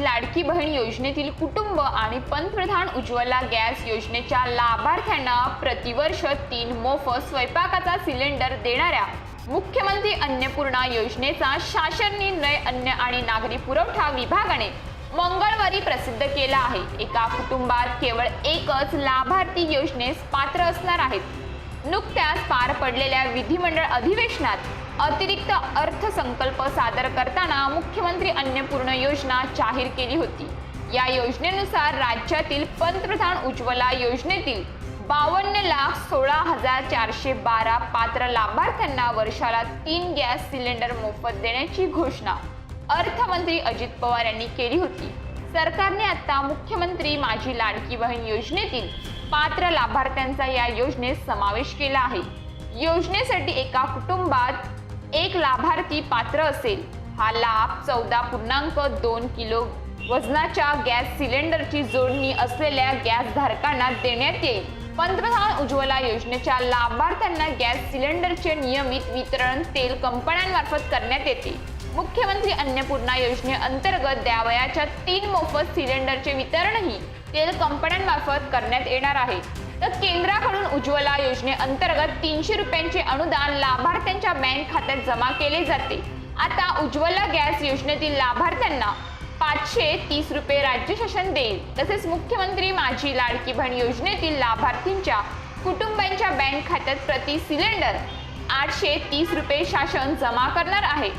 लाडकी बहीण योजनेतील कुटुंब आणि पंतप्रधान उज्ज्वला गॅस योजनेच्या लाभार्थ्यांना प्रतिवर्ष तीन मोफत स्वयंपाकाचा सिलेंडर देणाऱ्या मुख्यमंत्री अन्नपूर्णा योजनेचा शासन निर्णय अन्न आणि नागरी पुरवठा विभागाने मंगळवारी प्रसिद्ध केला आहे. एका कुटुंबात केवळ एकच लाभार्थी योजनेस पात्र असणार आहेत. नुकत्याच पार पडलेल्या विधिमंडळ अधिवेशनात अतिरिक्त अर्थसंकल्प सादर करताना मुख्यमंत्री अन्नपूर्ण योजना जाहीर केली होती. या योजनेनुसार राज्यातील पंतप्रधान उज्ज्वला योजनेतील बावन्न लाख सोळा हजार चारशे बारा पात्र लाभार्थ्यांना वर्षाला तीन गॅस सिलेंडर मोफत देण्याची घोषणा अर्थमंत्री अजित पवार यांनी केली होती. सरकारने आता मुख्यमंत्री माझी लाडकी बहीण योजनेतील पात्र लाभार्थ्यांचा या योजनेत समावेश केला आहे. योजनेसाठी एका कुटुंबात लाभार्थी पात्र असेल. हा लाभ चौदा पूर्णांक दोन किलो वजनाच्या गॅस सिलेंडरची जोडणी असलेल्या गॅस धारकांना देण्यात येईल. पंतप्रधान उज्ज्वला योजनेच्या लाभार्थ्यांना गॅस सिलेंडरचे नियमित वितरण तेल कंपन्यांमार्फत करण्यात येते. मुख्यमंत्री अन्नपूर्णा योजनेअंतर्गत द्यावयाच्या तीन मोफत सिलेंडरचे वितरणही तेल कंपन्यांमार्फत करण्यात येणार आहे. तर केंद्राकडून उज्ज्वला योजनेअंतर्गत तीनशे रुपयांचे अनुदान लाभार्थ्यांच्या बँक खात्यात जमा केले जाते. आता उज्ज्वला गॅस योजनेतील लाभार्थ्यांना पाचशे तीस रुपये राज्य शासन देईल. तसेच मुख्यमंत्री माझी लाडकी बहीण योजनेतील लाभार्थींच्या कुटुंबांच्या बँक खात्यात प्रति सिलेंडर आठशे तीस रुपये शासन जमा करणार आहे.